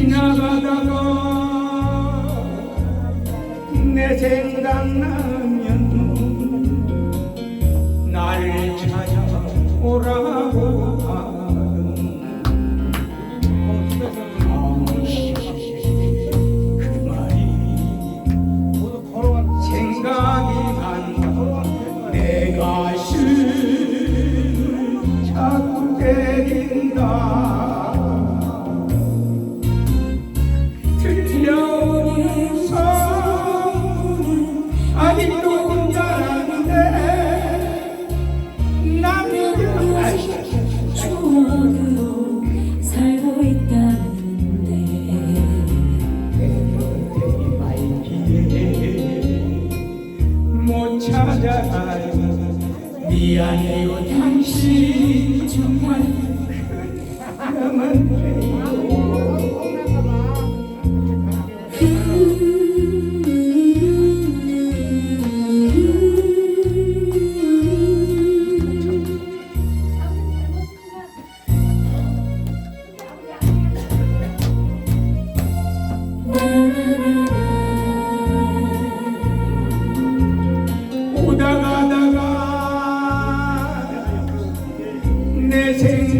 지나가다가 내 생각나는 네 찾아가요 미안해요 당신 정말 그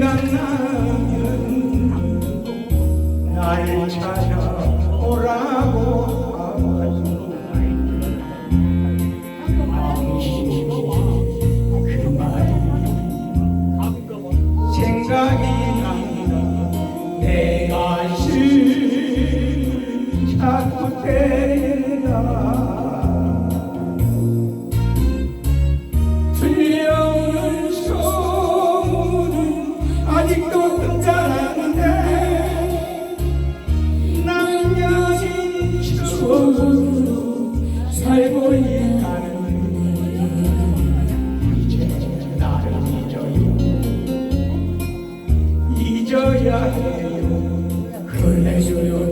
생각나면 날 찾아오라고 하죠 그 말이 생각이 난 내가 실 자꾸 때린다. 돈으로 살고 있다는데 이제 나를 잊어요. 잊어야 해요 흘려줘요